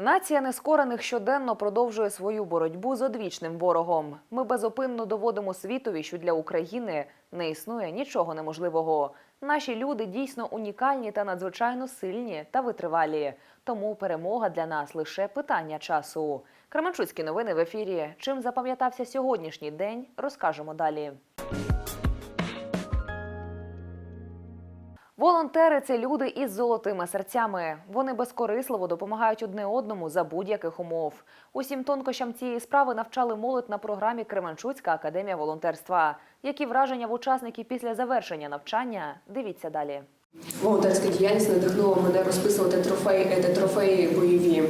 Нація нескорених щоденно продовжує свою боротьбу з одвічним ворогом. Ми безупинно доводимо світові, що для України не існує нічого неможливого. Наші люди дійсно унікальні та надзвичайно сильні та витривалі. Тому перемога для нас лише питання часу. Кременчуцькі новини в ефірі. Чим запам'ятався сьогоднішній день, розкажемо далі. Волонтери це люди із золотими серцями. Вони безкорисливо допомагають одне одному за будь-яких умов. Усім тонкощам цієї справи навчали молодь на програмі Кременчуцька академія волонтерства. Які враження в учасників після завершення навчання? Дивіться далі. Волонтерська діяльність надихнула мене розписувати трофеї, е, трофеї бойові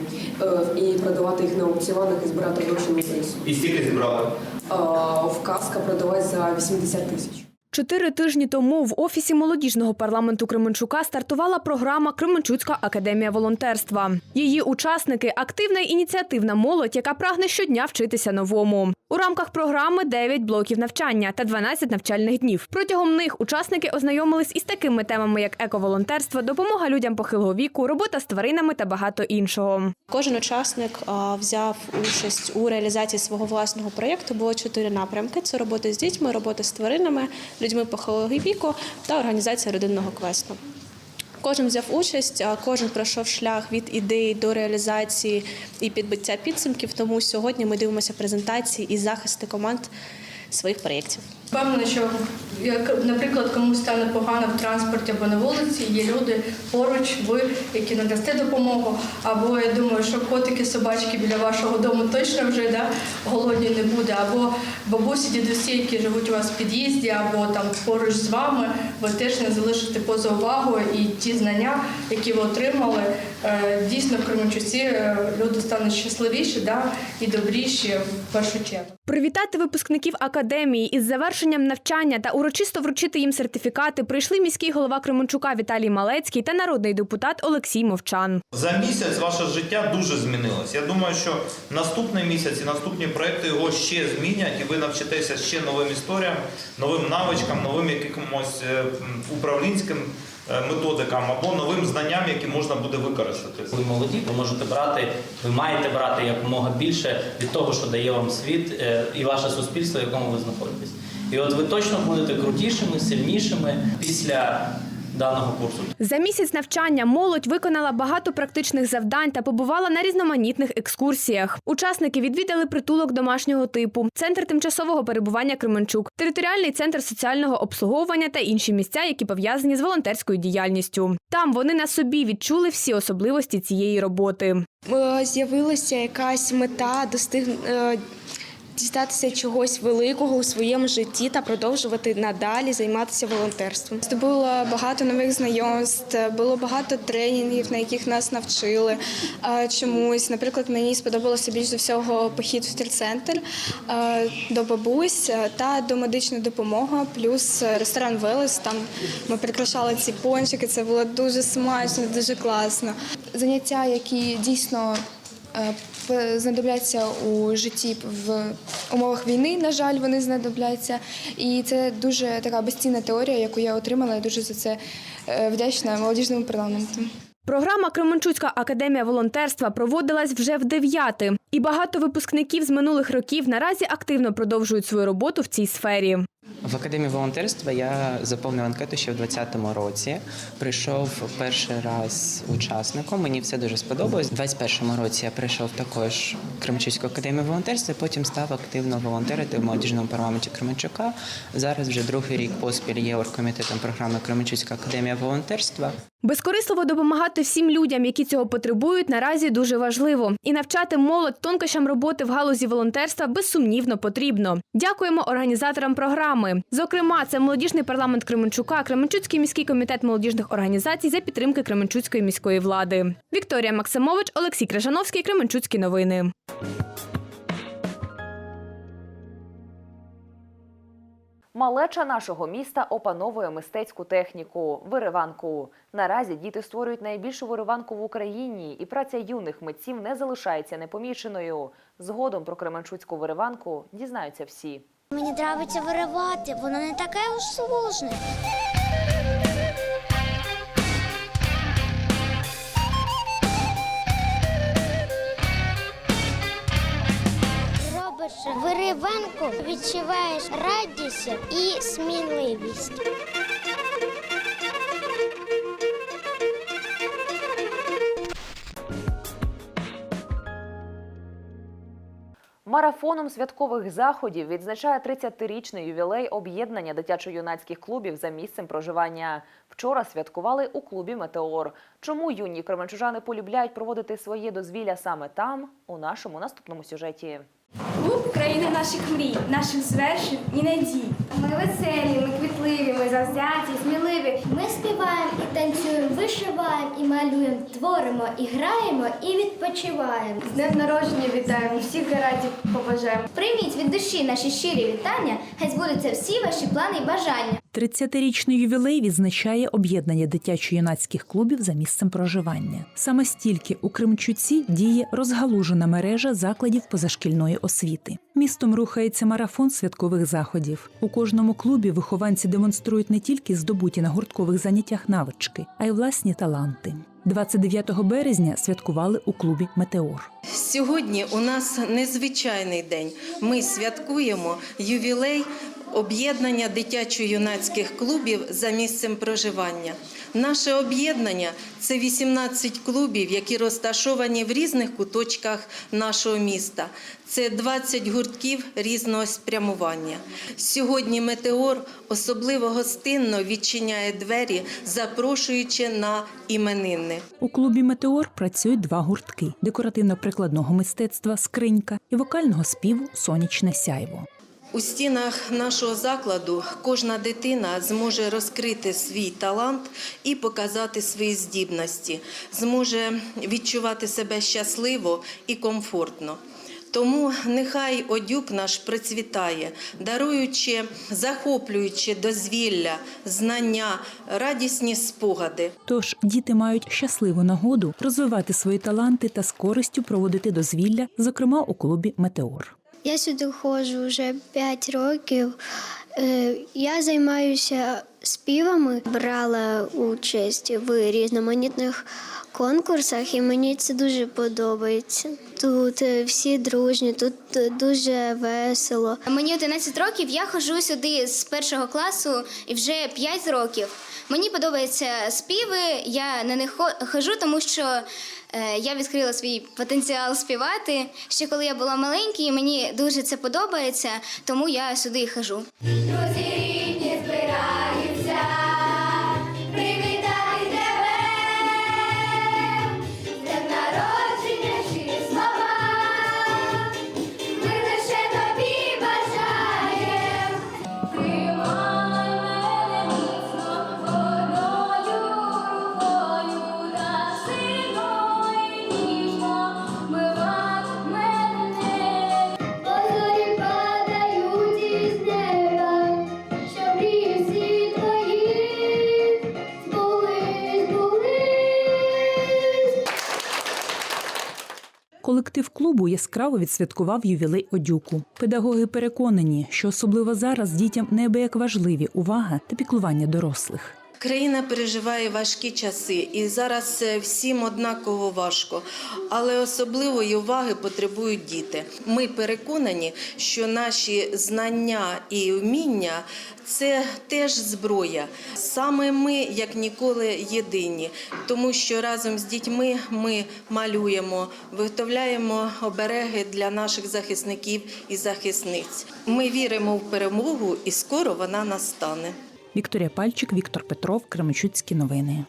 е, і продавати їх на аукціонах і збирати гроші на ЗСУ. І стільки зібрали? Е, В каска продалась за 80 тисяч. Чотири тижні тому в офісі молодіжного парламенту Кременчука стартувала програма Кременчуцька академія волонтерства. Її учасники активна і ініціативна молодь, яка прагне щодня вчитися новому. У рамках програми 9 блоків навчання та 12 навчальних днів. Протягом них учасники ознайомились із такими темами, як ековолонтерство, допомога людям похилого віку, робота з тваринами та багато іншого. Кожен учасник взяв участь у реалізації свого власного проєкту. Було чотири напрямки: це робота з дітьми, робота з тваринами, людьми похилого віку та організація родинного квесту. Кожен взяв участь, кожен пройшов шлях від ідеї до реалізації і підбиття підсумків. Тому сьогодні ми дивимося презентації і захисти команд своїх проєктів. Впевнена, що як, наприклад, комусь стане погано в транспорті або на вулиці, є люди поруч, ви, які надасте допомогу. Або я думаю, що котики, собачки біля вашого дому точно вже да, голодні не буде. Або бабусі, дідусі, які живуть у вас в під'їзді, або там поруч з вами, ви теж не залишите поза увагою. І ті знання, які ви отримали, е, дійсно в Кременчуці е, люди стануть щасливіші да, і добріші в першу чергу. Привітати випускників академії із завершенням навчання та урочисто вручити їм сертифікати прийшли міський голова Кременчука Віталій Малецький та народний депутат Олексій Мовчан. За місяць ваше життя дуже змінилось. Я думаю, що наступний місяць і наступні проекти його ще змінять, і ви навчитеся ще новим історіям, новим навичкам, новим якимось е, управлінським методикам або новим знанням, які можна буде використати. Ви молоді, ви можете брати, ви маєте брати якомога більше від того, що дає вам світ е, і ваше суспільство, в якому ви знаходитесь. І от ви точно будете крутішими, сильнішими після даного курсу. За місяць навчання молодь виконала багато практичних завдань та побувала на різноманітних екскурсіях. Учасники відвідали притулок домашнього типу, центр тимчасового перебування Кременчук, територіальний центр соціального обслуговування та інші місця, які пов'язані з волонтерською діяльністю. Там вони на собі відчули всі особливості цієї роботи. Е, з'явилася якась мета достиг... дістатися чогось великого у своєму житті та продовжувати надалі займатися волонтерством. Здобула багато нових знайомств, було багато тренінгів, на яких нас навчили чомусь. Наприклад, мені сподобалося більш за всього похід в терцентр до бабусь та до медичної допомоги, плюс ресторан Велес. Там ми прикрашали ці пончики. Це було дуже смачно, дуже класно. Заняття, які дійсно е, знадобляться у житті в умовах війни. На жаль, вони знадобляться. І це дуже така безцінна теорія, яку я отримала. Я дуже за це е, вдячна молодіжному парламенту. Програма Кременчуцька академія волонтерства проводилась вже в дев'яти, і багато випускників з минулих років наразі активно продовжують свою роботу в цій сфері. В академії волонтерства я заповнив анкету ще в 2020 році. Прийшов перший раз учасником. Мені все дуже сподобалось. У 2021 році я прийшов також в Кременчуцьку академію волонтерства. Потім став активно волонтерити в молодіжному парламенті Кременчука. Зараз вже другий рік поспіль є оргкомітетом програми Кременчуцька академія волонтерства. Безкорисливо допомагати всім людям, які цього потребують, наразі дуже важливо. І навчати молодь тонкощам роботи в галузі волонтерства безсумнівно потрібно. Дякуємо організаторам програми. Зокрема, це молодіжний парламент Кременчука, Кременчуцький міський комітет молодіжних організацій за підтримки Кременчуцької міської влади. Вікторія Максимович, Олексій Крижановський, Кременчуцькі новини. Малеча нашого міста опановує мистецьку техніку вириванку. Наразі діти створюють найбільшу вириванку в Україні, і праця юних митців не залишається непоміченою. Згодом про Кременчуцьку вириванку дізнаються всі. Мені подобається виривати, воно не таке уж сложне. Робиш вириванку, відчуваєш радість і сміливість. Марафоном святкових заходів відзначає 30-річний ювілей об'єднання дитячо-юнацьких клубів за місцем проживання. Вчора святкували у клубі Метеор. Чому юні кременчужани полюбляють проводити своє дозвілля саме там? У нашому наступному сюжеті. Клуб країни наших мрій, наших звершень і надій. Ми веселі, ми квітливі, ми завзяті, сміливі. Ми співаємо і танцюємо, вишиваємо і малюємо, творимо і граємо, і відпочиваємо. З днем народження вітаємо, всіх гарантів побажаємо. Прийміть від душі наші щирі вітання. Хай збудуться всі ваші плани і бажання. 30-річний ювілей відзначає об'єднання дитячо-юнацьких клубів за місцем проживання. Саме стільки у Кримчуці діє розгалужена мережа закладів позашкільної освіти. Містом рухається марафон святкових заходів. У кожному клубі вихованці демонструють не тільки здобуті на гурткових заняттях навички, а й власні таланти. 29 березня святкували у клубі Метеор. Сьогодні у нас незвичайний день. Ми святкуємо ювілей об'єднання дитячо-юнацьких клубів за місцем проживання. Наше об'єднання це 18 клубів, які розташовані в різних куточках нашого міста. Це 20 гуртків різного спрямування. Сьогодні метеор особливо гостинно відчиняє двері, запрошуючи на іменини. У клубі Метеор працюють два гуртки: декоративно-прикладного мистецтва Скринька і вокального співу Сонячне сяйво. У стінах нашого закладу кожна дитина зможе розкрити свій талант і показати свої здібності, зможе відчувати себе щасливо і комфортно. Тому нехай одюк наш процвітає, даруючи, захоплюючи дозвілля, знання, радісні спогади. Тож діти мають щасливу нагоду розвивати свої таланти та з користю проводити дозвілля, зокрема у клубі Метеор. Я сюди ходжу вже 5 років. Е, Я займаюся співами, брала участь в різноманітних конкурсах, і мені це дуже подобається. Тут е, всі дружні, тут е, дуже весело. Мені 11 років, я ходжу сюди з першого класу і вже 5 років. Мені подобаються співи, я на них хо- ходжу, тому що я відкрила свій потенціал співати. Ще коли я була маленькою, і мені дуже це подобається, тому я сюди і хожу. Друзі клубу яскраво відсвяткував ювілей одюку. Педагоги переконані, що особливо зараз дітям неабияк важливі увага та піклування дорослих. Країна переживає важкі часи, і зараз е, всім однаково важко, але особливої уваги потребують діти. Ми переконані, що наші знання і вміння це теж зброя. Саме ми, як ніколи, єдині, тому що разом з дітьми ми малюємо, виготовляємо обереги для наших захисників і захисниць. Ми віримо в перемогу, і скоро вона настане. Вікторія Пальчик, Віктор Петров, Кременчуцькі новини.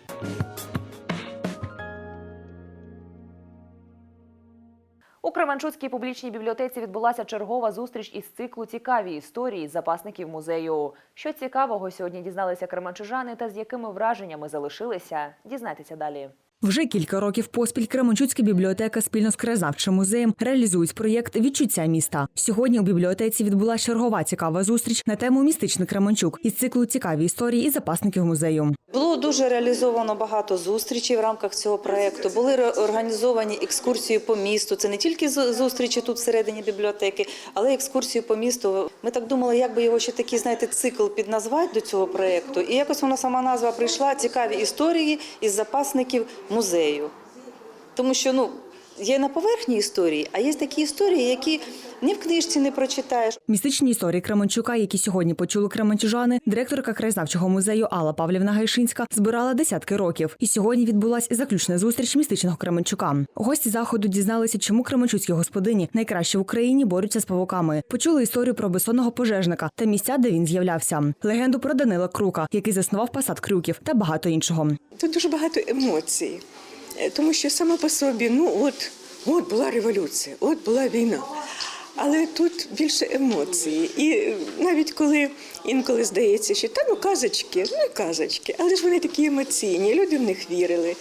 У Кременчуцькій публічній бібліотеці відбулася чергова зустріч із циклу Цікаві історії запасників музею. Що цікавого сьогодні дізналися кременчужани та з якими враженнями залишилися, дізнайтеся далі. Вже кілька років поспіль Кременчуцька бібліотека спільно з краєзнавчим музеєм реалізують проєкт Відчуття міста. Сьогодні у бібліотеці відбулася чергова цікава зустріч на тему Містичний Кременчук із циклу Цікаві історії і запасників музею. Було дуже реалізовано багато зустрічей в рамках цього проєкту. Були організовані екскурсії по місту. Це не тільки зустрічі тут всередині бібліотеки, але й екскурсії по місту. Ми так думали, як би його ще такий, знаєте, цикл підназвати до цього проєкту. І якось вона сама назва прийшла цікаві історії із запасників музею. Тому що ну є на поверхні історії, а є такі історії, які ні в книжці не прочитаєш. Містичні історії Кременчука, які сьогодні почули кременчужани, директорка краєзнавчого музею Алла Павлівна Гайшинська збирала десятки років. І сьогодні відбулася заключна зустріч містичного Кременчука. Гості заходу дізналися, чому кременчуцькі господині найкраще в Україні борються з павуками. Почули історію про безсонного пожежника та місця, де він з'являвся. Легенду про Данила Крука, який заснував посад крюків, та багато іншого. Тут дуже багато емоцій, тому що сама по собі, ну от, от була революція, от була війна. Але тут більше емоції. І е, навіть коли інколи здається, що та ну казочки, ну казочки, але ж вони такі емоційні, люди в них вірили,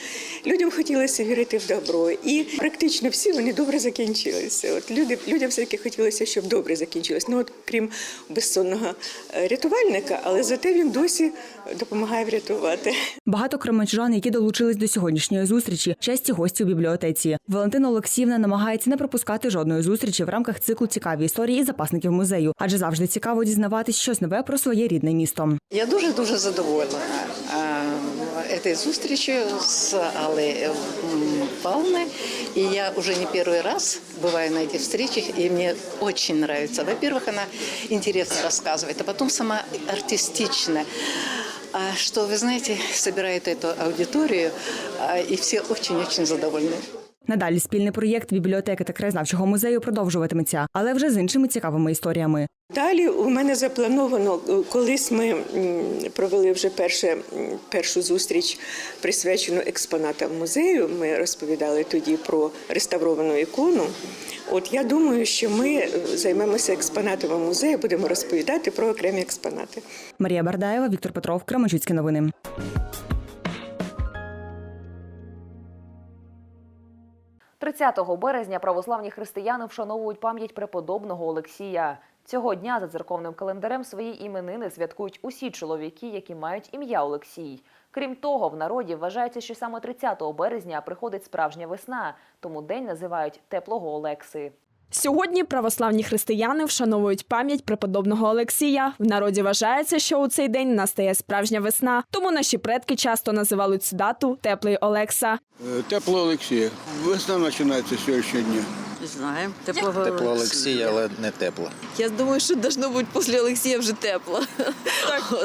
людям хотілося вірити в добро. І практично всі вони добре закінчилися. От люди, людям все-таки хотілося, щоб добре закінчилось. Ну от крім безсонного е, рятувальника, але зате він досі допомагає врятувати. Багато кременчужан, які долучились до сьогоднішньої зустрічі, часті гості у бібліотеці. Валентина Олексіївна намагається не пропускати жодної зустрічі в рамках циклу цікаві історії запасників музею, адже завжди цікаво дізнаватись щось нове про своє рідне місто. Я дуже дуже задоволена е, цією зустрічю з Аллой Павловной. И я уже не первый раз бываю на этих встречах, и мне очень нравится. Во-первых, она интересно рассказывает, а потом сама артистична. А что, вы знаете, собирает эту аудиторию, а, и все очень-очень задовольны. Надалі спільний проєкт бібліотеки та краєзнавчого музею продовжуватиметься, але вже з іншими цікавими історіями. Далі у мене заплановано, е, колись ми провели вже перше, першу зустріч, присвячену експонатам музею. Ми розповідали тоді про реставровану ікону. От я думаю, що ми е, займемося експонатами музею, будемо розповідати про окремі експонати. Марія Бардаєва, Віктор Петров, Кременчуцькі новини. 30 березня православні християни вшановують пам'ять преподобного Олексія. Цього дня за церковним календарем свої іменини святкують усі чоловіки, які мають ім'я Олексій. Крім того, в народі вважається, що саме 30 березня приходить справжня весна, тому день називають теплого Олекси. Сьогодні православні християни вшановують пам'ять преподобного Олексія. В народі вважається, що у цей день настає справжня весна, тому наші предки часто називали цю дату Теплий Олекса. Тепло Олексія. Весна починається з сьогоднішнього дня. Знаем. Теплого, Тепло Олексія, але не тепло. Я думаю, що должно бути після Олексія вже тепло.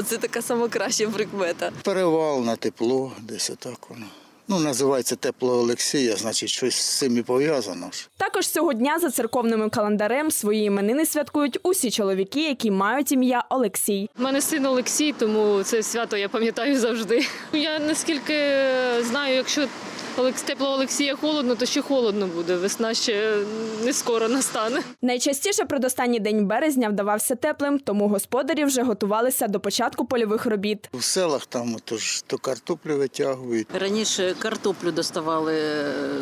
Це така сама краща прикмета. Перевал на тепло, десь отак воно. Ну, називається тепло Олексія, значить, щось з цим і пов'язано. Також цього дня за церковним календарем свої іменини святкують усі чоловіки, які мають ім'я Олексій. У мене син Олексій, тому це свято я пам'ятаю завжди. Я наскільки знаю, якщо тепло Олексія холодно, то ще холодно буде. Весна ще не скоро настане. Найчастіше предостанній день березня вдавався теплим, тому господарі вже готувалися до початку польових робіт. В селах там тож, то картоплю витягують. Раніше картоплю доставали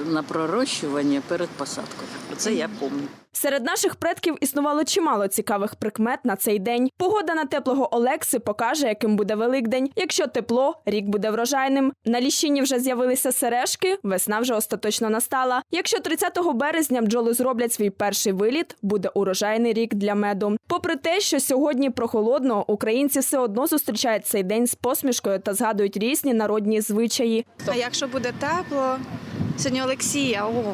на пророщування перед посадкою. Це я пам'ятаю. Серед наших предків існувало чимало цікавих прикмет на цей день. Погода на теплого Олекси покаже, яким буде Великдень. Якщо тепло, рік буде врожайним. На ліщині вже з'явилися сережки, весна вже остаточно настала. Якщо 30 березня бджоли зроблять свій перший виліт, буде урожайний рік для меду. Попри те, що сьогодні прохолодно, українці все одно зустрічають цей день з посмішкою та згадують різні народні звичаї. А якщо буде тепло, сьогодні Олексія, о.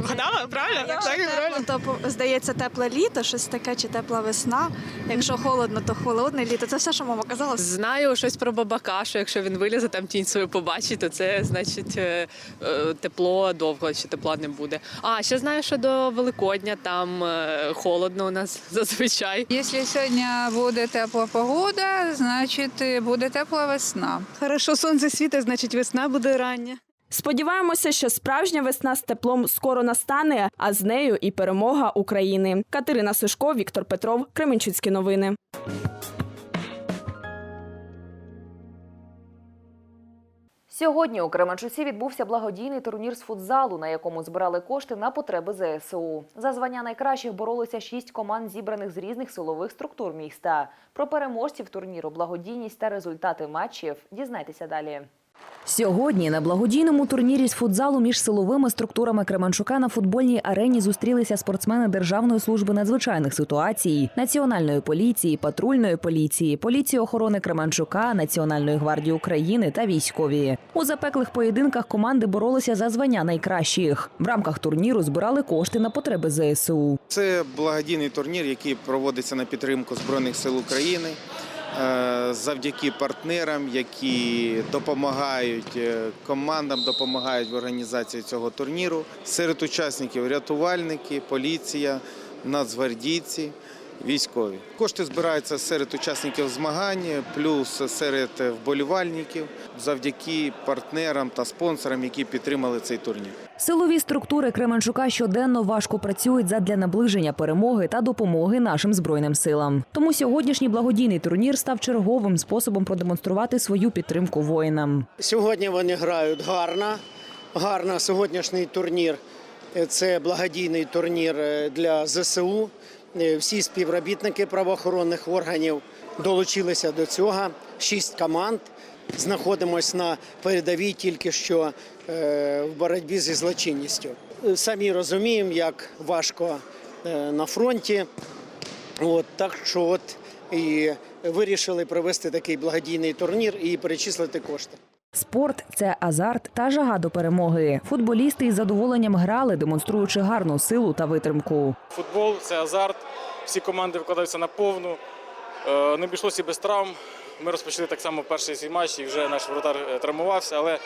Вгадала, правильно? Якщо тепло, то по- здається тепле літо, щось таке, чи тепла весна. Якщо холодно, то холодне літо. Це все, що мама казала. Знаю щось про бабака, що якщо він вилізе, там тінь свою побачить, то це значить е, е, тепло довго, чи тепла не буде. А ще знаю, що до Великодня там е, холодно у нас зазвичай. Якщо сьогодні буде тепла погода, значить буде тепла весна. Хорошо, сонце світить, значить весна буде рання. Сподіваємося, що справжня весна з теплом скоро настане, а з нею і перемога України. Катерина Сушко, Віктор Петров, Кременчуцькі новини. Сьогодні у Кременчуці відбувся благодійний турнір з футзалу, на якому збирали кошти на потреби ЗСУ. За звання найкращих боролися шість команд, зібраних з різних силових структур міста. Про переможців турніру, благодійність та результати матчів дізнайтеся далі. Сьогодні на благодійному турнірі з футзалу між силовими структурами Кременчука на футбольній арені зустрілися спортсмени Державної служби надзвичайних ситуацій, Національної поліції, патрульної поліції, поліції охорони Кременчука, Національної гвардії України та військові. У запеклих поєдинках команди боролися за звання найкращих. В рамках турніру збирали кошти на потреби ЗСУ. Це благодійний турнір, який проводиться на підтримку Збройних сил України. Е, Завдяки партнерам, які допомагають е, командам, допомагають в організації цього турніру. Серед учасників рятувальники, поліція, нацгвардійці, військові. Кошти збираються серед учасників змагань, плюс серед вболівальників, завдяки партнерам та спонсорам, які підтримали цей турнір. Силові структури Кременчука щоденно важко працюють задля наближення перемоги та допомоги нашим збройним силам. Тому сьогоднішній благодійний турнір став черговим способом продемонструвати свою підтримку воїнам. Сьогодні вони грають гарно. Гарно сьогоднішній турнір це благодійний турнір е, для ЗСУ. Е, Всі співробітники правоохоронних органів долучилися до цього. Шість команд. Знаходимось на передовій тільки що е, в боротьбі зі злочинністю. Е, Самі розуміємо, як важко на фронті. От так що от і вирішили провести такий благодійний турнір і перечислити кошти. Спорт це азарт та жага до перемоги. Футболісти із задоволенням грали, демонструючи гарну силу та витримку. Футбол це азарт. Всі команди вкладаються на повну. Е, Не обійшлося без травм. Ми розпочали так само перший свій матч, і вже наш воротар е, травмувався, але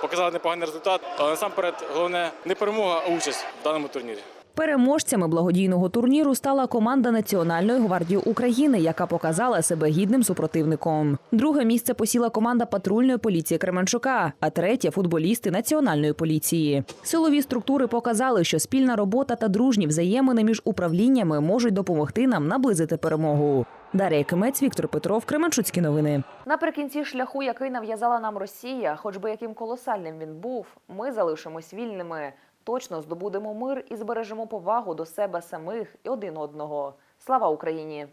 показали непоганий результат. Але насамперед головне не перемога, а участь в даному турнірі. Переможцями благодійного турніру стала команда Національної гвардії України, яка показала себе гідним супротивником. Друге місце посіла команда патрульної поліції Кременчука, а третє футболісти Національної поліції. Силові структури показали, що спільна робота та дружні взаємини між управліннями можуть допомогти нам наблизити перемогу. Дар'я Кимець, Віктор Петров, Кременчуцькі новини. Наприкінці шляху, який нав'язала нам Росія, хоч би яким колосальним він був, ми залишимось вільними. Точно здобудемо мир і збережемо повагу до себе самих і один одного. Слава Україні!